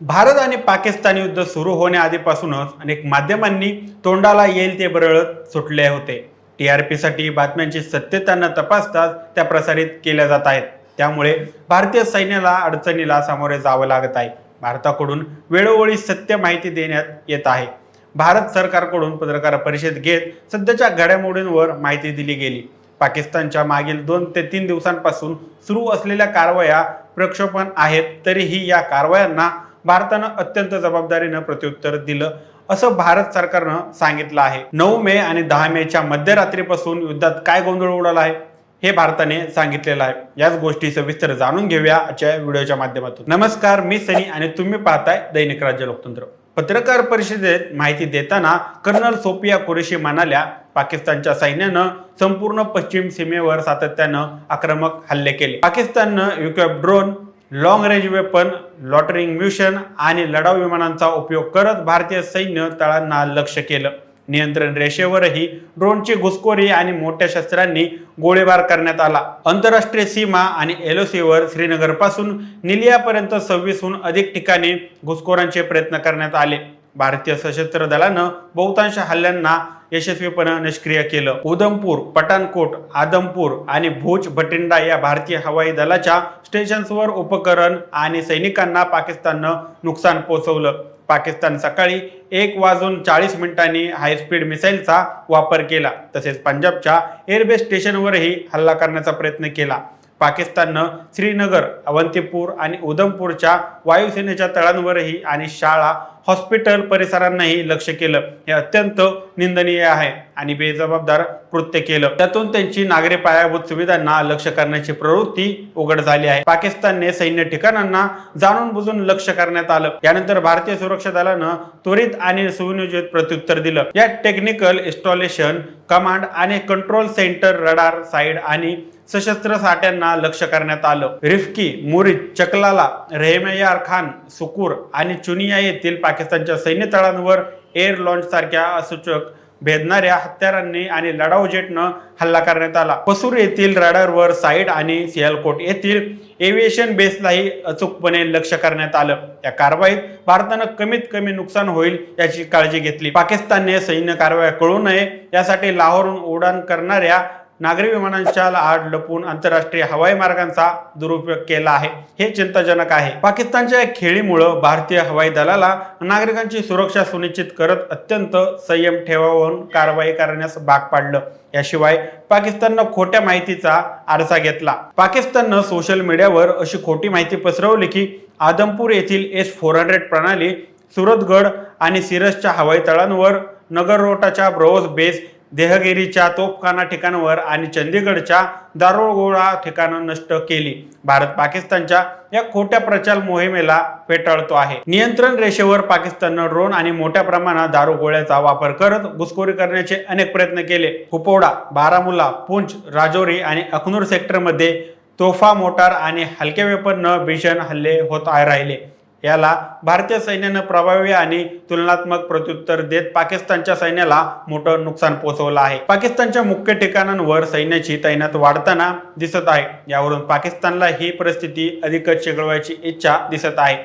भारत आणि पाकिस्तान युद्ध सुरू होण्याआधीपासूनच अनेक माध्यमांनी तोंडाला येईल ते बरळत सुटले होते. टी आर पीसाठी बातम्यांची सत्यता तपासताच त्या प्रसारित केल्या जात आहेत. त्यामुळे भारतीय सैन्याला अडचणीला सामोरे जावं लागत आहे. भारताकडून वेळोवेळी सत्य माहिती देण्यात येत आहे. भारत सरकारकडून पत्रकार परिषद घेत सध्याच्या घडामोडींवर माहिती दिली गेली. पाकिस्तानच्या मागील दोन ते तीन दिवसांपासून सुरू असलेल्या कारवाया प्रक्षोपण आहेत तरीही या कारवायांना भारतानं अत्यंत जबाबदारीनं प्रत्युत्तर दिलं असं भारत सरकारनं सांगितलं आहे. नऊ मे आणि दहा मेच्या मध्यरात्रीपासून युद्धात काय गोंधळ उडाला आहे? हे भारताने सांगितलेलं आहे. याच गोष्टी सविस्तर जाणून घेऊया आजच्या व्हिडिओच्या माध्यमातून. नमस्कार मी सनी आणि तुम्ही पाहताय दैनिक राज्य लोकतंत्र. पत्रकार परिषदेत माहिती देताना कर्नल सोपिया कुरेशी म्हणाल्या पाकिस्तानच्या सैन्यानं संपूर्ण पश्चिम सीमेवर सातत्यानं आक्रमक हल्ले केले. पाकिस्ताननं युकॅप drone long range weapon loitering munition आणि लढाऊ विमानांचा उपयोग करत भारतीय सैन्य तळांना लक्ष केलं. नियंत्रण रेषेवरही ड्रोनची घुसखोरी आणि मोठ्या शस्त्रांनी गोळीबार करण्यात आला. आंतरराष्ट्रीय सीमा आणि एलओसीवर श्रीनगरपासून निलियापर्यंत सव्वीसहून अधिक ठिकाणी घुसखोरांचे प्रयत्न करण्यात आले. भारतीय सशस्त्र दलानं बहुतांश हल्ल्यांना यशस्वीपणे निष्क्रिय केलं. उधमपूर पठाणकोट आदमपूर आणि भुज भटिंडा या भारतीय हवाई दलाच्या स्टेशन्सवर उपकरण आणि सैनिकांना पाकिस्ताननं नुकसान पोहोचवलं. पाकिस्तान सकाळी एक वाजून चाळीस मिनिटांनी हायस्पीड मिसाईलचा वापर केला. तसेच पंजाबच्या एअरबेस स्टेशनवरही हल्ला करण्याचा प्रयत्न केला. पाकिस्ताननं श्रीनगर अवंतीपूर आणि उधमपूरच्या वायुसेनेच्या तळांवरही आणि शाळा हॉस्पिटल परिसरांनाही लक्ष केलं. हे अत्यंत निंदनीय आहे आणि बेजबाबदार कृत्य केलं. त्यातून त्यांची नागरी पायाभूत सुविधांना लक्ष करण्याची प्रवृत्ती उघड झाली आहे. पाकिस्तानने सैन्य ठिकाणांना जाणून बुजून लक्ष करण्यात आलं. यानंतर भारतीय सुरक्षा दलानं त्वरित आणि सुनियोजित प्रत्युत्तर दिलं. या टेक्निकल इन्स्टॉलेशन कमांड आणि कंट्रोल सेंटर रडार साईड आणि सशस्त्र साठ्यांना लक्ष करण्यात आलं. रिफ्की मुरीद चकलाला रेहमेयार खान सुकूर आणि चुनिया येथील पाकिस्तानच्या सैन्य तळांवर एअर लॉन्च सारख्या असूचक भेदणाऱ्या हत्यारांनी आणि लढाऊ जेटनं हल्ला करण्यात आला. पसूर येथील रडारवर साईड आणि सियालकोट येथील एव्हिएशन बेसलाही अचूकपणे लक्ष करण्यात आलं. या कारवाईत भारतानं कमीत कमी नुकसान होईल याची काळजी घेतली. पाकिस्तानने सैन्य कारवाया कळू नये यासाठी लाहोरहून उडान करणाऱ्या नागरी विमानांच्या आड लपून आंतरराष्ट्रीय हवाई मार्गांचा दुरुपयोग केला आहे. हे चिंताजनक आहे. पाकिस्तानच्या खेळीमुळं भारतीय हवाई दलाला नागरिकांची सुरक्षा सुनिश्चित करत अत्यंत संयम ठेवावून कारवाई करण्यास भाग पाडलं. याशिवाय पाकिस्ताननं खोट्या माहितीचा आरसा घेतला. पाकिस्ताननं सोशल मीडियावर अशी खोटी माहिती पसरवली की आदमपूर येथील एस फोर हंड्रेड प्रणाली सुरतगड आणि सिरसच्या हवाई तळांवर नगररोटाच्या ब्रोज बेस देहगिरीच्या तोफखाना ठिकाणावर आणि चंदीगडच्या दारुगोळा ठिकाणं नष्ट केली. भारत पाकिस्तानच्या या खोट्या प्रचार मोहिमेला फेटाळतो आहे. नियंत्रण रेषेवर पाकिस्ताननं ड्रोन आणि मोठ्या प्रमाणात दारुगोळ्याचा वापर करत घुसखोरी करण्याचे अनेक प्रयत्न केले. कुपोडा बारामुल्ला पुंछ राजौरी आणि अखनूर सेक्टरमध्ये तोफा मोटार आणि हलक्या वेपननं भीषण हल्ले होत राहिले. याला भारतीय सैन्यानं प्रभावी आणि तुलनात्मक प्रत्युत्तर देत पाकिस्तानच्या सैन्याला मोठं नुकसान पोहोचवलं आहे. पाकिस्तानच्या मुख्य ठिकाणांवर सैन्याची तैनात वाढताना दिसत आहे. यावरून पाकिस्तानला ही परिस्थिती अधिकच चिघळवायची इच्छा दिसत आहे.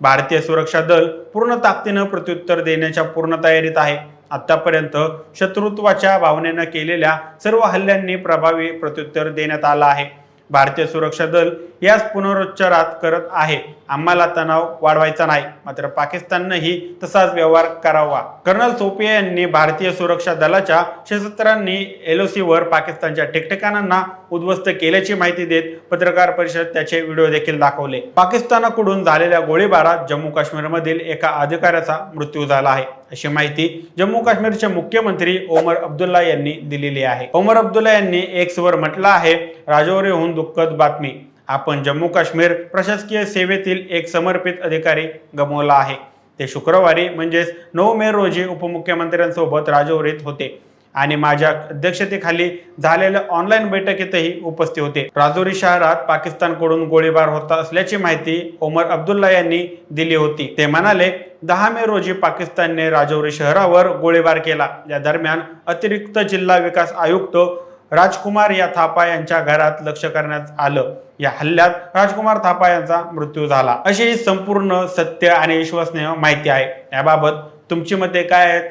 भारतीय सुरक्षा दल पूर्ण ताकदीनं प्रत्युत्तर देण्याच्या पूर्ण तयारीत आहे. आतापर्यंत शत्रुत्वाच्या भावनेनं केलेल्या सर्व हल्ल्यांनी प्रभावी प्रत्युत्तर देण्यात आलं आहे. भारतीय सुरक्षा दल याच पुनरुच्चारात करत आहे. आम्हाला तणाव वाढवायचा नाही. मात्र पाकिस्ताननंही तसाच व्यवहार करावा. कर्नल सोपिया यांनी भारतीय सुरक्षा दलाच्या सशस्त्रांनी एलओसीवर पाकिस्तानच्या ठिकठिकाणांना उद्ध्वस्त केल्याची माहिती देत पत्रकार परिषद त्याचे व्हिडिओ देखील दाखवले. पाकिस्तानाकडून झालेल्या गोळीबारात जम्मू काश्मीरमधील एका अधिकाऱ्याचा मृत्यू झाला आहे. अशी माहिती जम्मू काश्मीरचे मुख्यमंत्री ओमर अब्दुल्ला यांनी दिलेली आहे. ओमर अब्दुल्ला यांनी एक्स वर म्हटलं आहे राजौरीहून दुःखद बातमी. आपण जम्मू काश्मीर प्रशासकीय सेवेतील एक समर्पित अधिकारी गमावला आहे. ते शुक्रवारी म्हणजेच नऊ मे रोजी उपमुख्यमंत्र्यांसोबत राजौरीत होते. आणि माझ्या अध्यक्षतेखाली झालेल्या ऑनलाईन बैठकीतही उपस्थित होते. राजौरी शहरात पाकिस्तानकडून गोळीबार होत असल्याची माहिती ओमर अब्दुल्ला यांनी दिली होती. ते म्हणाले दहा मे रोजी पाकिस्तानने राजौरी शहरावर गोळीबार केला. या दरम्यान अतिरिक्त जिल्हा विकास आयुक्त राजकुमार या थापा यांच्या घरात लक्ष करण्यात आलं. या हल्ल्यात राजकुमार थापा यांचा मृत्यू झाला. अशी ही संपूर्ण सत्य आणि विश्वसनीय माहिती आहे. याबाबत तुमची मते काय आहेत?